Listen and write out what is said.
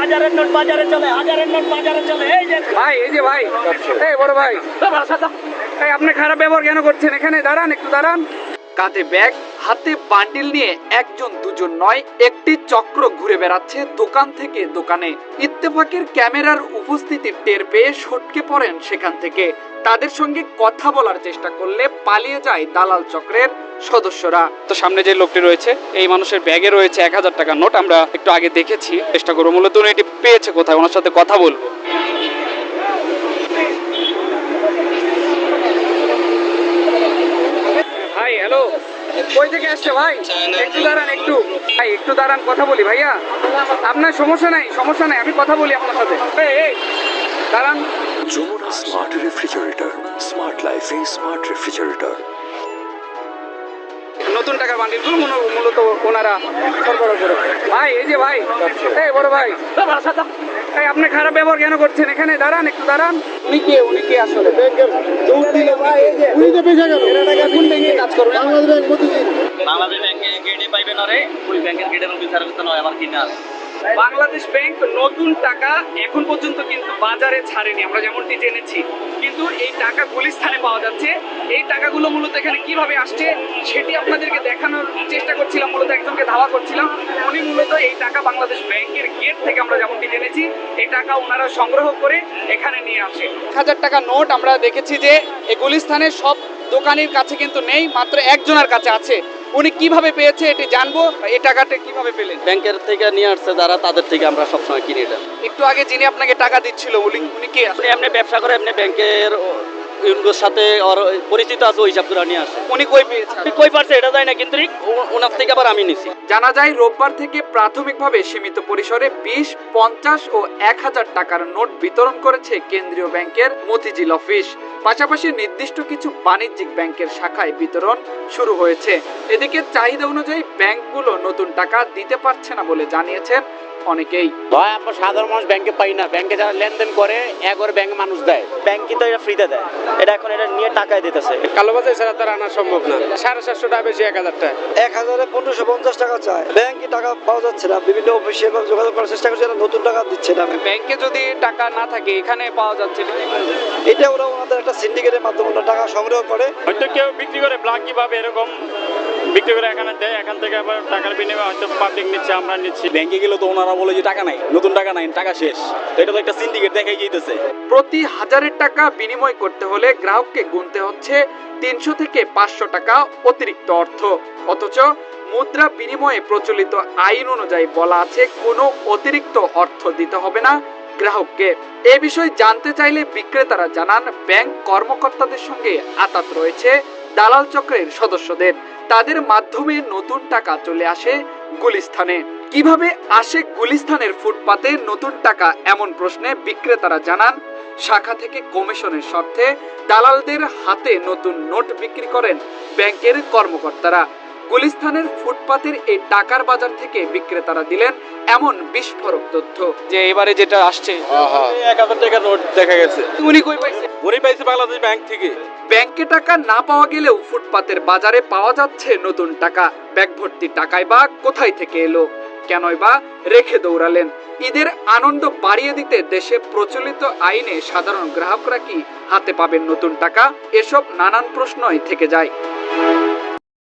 হাজারের নোট বাজারে চলে হাজারের নোট বাজারে চলে এই যে ভাই এই যে ভাই এই বড় ভাই। এই আপনি খারাপ ব্যবহার কেন করছেন? এখানে দাঁড়ান একটু দাঁড়ান। কাঁধে ব্যাগ হাতে বান্ডিল নিয়ে একজন দুজন নয়, একটি চক্র ঘুরে বেড়াচ্ছে দোকান থেকে দোকানে। ইত্তেফাকের ক্যামেরার উপস্থিতি টের পেয়ে সটকে পড়েন সেখান থেকে। তাদের সঙ্গে কথা বলার চেষ্টা করলে পালিয়ে যায় দালাল চক্রের সদস্যরা। তো সামনে যে লোকটি রয়েছে, এই মানুষের ব্যাগে রয়েছে এক হাজার টাকার নোট, আমরা একটু আগে দেখেছি। চেষ্টা করব, মূলত উনি এটি পেয়েছে কোথায়? ওনার সাথে কথা বলব ভাই হ্যালো কই থেকে আসছে, ভাই। একটু দাঁড়ান, একটু। ভাই, একটু দাঁড়ান, কথা বলি, ভাইয়া। আপনার সমস্যা নাই সমস্যা নাই, আমি কথা বলি আপনার সাথে। দাঁড়ান। যমুনা স্মার্ট রেফ্রিজারেটর, স্মার্ট লাইফে স্মার্ট রেফ্রিজারেটর। নতুন টাকা বান্ডিলগুলো মূল- মূলত ওনারা সরবরাহ করে। ভাই এই যে ভাই এই বড় ভাই। এই আপনি খারাপ ব্যবহার কেন করছেন? এখানে দাঁড়ান একটু দাঁড়ান। উনি কে? উনি কে আসলে? উনি তো পেশা গেল। কোন ব্যাংকে কাজ করবেন বাংলাদেশ ব্যাংক বাংলাদেশ ব্যাংকে গেটে পাইবে না রে ওই ব্যাংকের গেটের অফিসার নয় আমার কিনা বাংলাদেশ ব্যাংক নতুন টাকা এখন পর্যন্ত কিন্তু বাজারে ছাড়েনি, আমরা যেমনটি জেনেছি। কিন্তু এই টাকা গুলিস্থানে পাওয়া যাচ্ছে। এই টাকাগুলো মূলত এখানে কীভাবে আসছে, সেটি আপনাদেরকে দেখানোর চেষ্টা করছিলাম, মূলত একজনকে ধাওয়া করছিলাম। উনি মূলত এই টাকা বাংলাদেশ ব্যাংকের গেট থেকে আমরা যেমনটি জেনেছি, এই টাকা ওনারা সংগ্রহ করে এখানে নিয়ে আসে। হাজার টাকা নোট আমরা দেখেছি যে, এই গুলিস্থানের সব দোকানের কাছে কিন্তু নেই, মাত্র একজনের কাছে আছে। উনি কীভাবে পেয়েছে এটি জানব? এই টাকাটা কীভাবে পেলেন? ব্যাংকের থেকে নিয়ে আসছে যারা তাদের থেকে আমরা সবসময় কিনে এটা একটু আগে যিনি আপনাকে টাকা দিচ্ছিল উনি উনি কে? আপনি এমনি ব্যবসা করে আপনি ব্যাংকের ইউনগোর সাথে ওর পরিচিত আছে ওই হিসাব করে নিয়ে আসে। উনি কই কই পারছে এটা যায় না কিন্তু ওনার থেকে আবার আমি নিছি। জানা যায় রোববার থেকে প্রাথমিকভাবে সীমিত পরিসরে বিশ পঞ্চাশ ও এক হাজার টাকার নোট বিতরণ করেছে কেন্দ্রীয় ব্যাংকের মতিঝিল অফিস। পাশাপাশি নির্দিষ্ট কিছু বাণিজ্যিক ব্যাংকের শাখায় বিতরণ শুরু হয়েছে। এদিকে চাহিদা অনুযায়ী ব্যাংকগুলো নতুন টাকা দিতে পারছে না বলে জানিয়েছেন অনেকেই। ভাই আমরা সাধারণ মানুষ ব্যাংকে পাই না। ব্যাংকে যারা লেনদেন করে একবার ব্যাংকে মানুষ দেয়। ব্যাংকে তো এটা ফ্রিতে দেয়। এটা এখন এটা নিয়ে টাকায় দিতেছে। কালোবাজার ছাড়া তার আনা সম্ভব না। সাড়ে সাতশো টাকা বেশি এক হাজার টাকা। এক হাজারে পনেরোশো পঞ্চাশ টাকা চায়। ব্যাংকে টাকা পাওয়া যাচ্ছে না। বিভিন্ন অফিসে এভাবে যোগাযোগ করার চেষ্টা করছে নতুন টাকা দিচ্ছে না। ব্যাংকে যদি টাকা না থাকে এখানে পাওয়া যাচ্ছে না। এটা ওরা ওনাদের একটা সিন্ডিকেটের মাধ্যমে টাকা সংগ্রহ করে। হয়তো কেউ বিক্রি করে ব্লাকি ভাবে এরকম বিক্রি করে এখানে দেয় এখান থেকে আবার টাকার বিনিময়ে হয়তো পাবলিক নিচ্ছে আমরা নিচ্ছি। ব্যাংকে গেলে তো ওনারা বলে যে টাকা নাই নতুন টাকা নাই টাকা শেষ। তো এটা তো একটা সিন্ডিকেট দেখাই যেতেছে প্রতি হাজারের টাকা বিনিময় করতে হলে গ্রাহককে গুনতে হচ্ছে তিনশো থেকে পাঁচশো টাকা অতিরিক্ত অর্থ। অথচ মুদ্রা বিনিময়ে প্রচলিত আইন অনুযায়ী বলা আছে কোনো অতিরিক্ত অর্থ দিতে হবে না গ্রাহককে। এ বিষয়ে জানতে চাইলে বিক্রেতারা জানান ব্যাংক কর্মকর্তাদের সঙ্গে আতাত রয়েছে দালাল চক্রের সদস্যদের। তাদের মাধ্যমে নতুন টাকা চলে আসে গুলিস্থানে। কীভাবে আসে গুলিস্থানের ফুটপাতে নতুন টাকা এমন প্রশ্নে বিক্রেতারা জানান, শাখা থেকে কমিশনের স্বার্থে দালালদের হাতে নতুন নোট বিক্রি করেন ব্যাংকের কর্মকর্তারা। গুলিস্থানের ফুটপাতের এই টাকার বাজার থেকে বিক্রেতারা দিলেন এমন বিস্ফোরক তথ্য। যে এবারে যেটা আসছে। এক হাজার টাকা নোট দেখা গেছে। উনি কই পাইছে? উনি পাইছে বাংলাদেশ ব্যাংক থেকে। ব্যাংকে টাকা না পাওয়া গেলেও ফুটপাতের বাজারে পাওয়া যাচ্ছে নতুন টাকা। ব্যাগ ভর্তি টাকায় বা কোথায় থেকে এলো? কেনই বা রেখে দৌড়ালেন। ঈদের আনন্দ বাড়িয়ে দিতে দেশে প্রচলিত আইনে সাধারণ গ্রাহকরা কি হাতে পাবেন নতুন টাকা? এসব নানান প্রশ্নই থেকে যায়।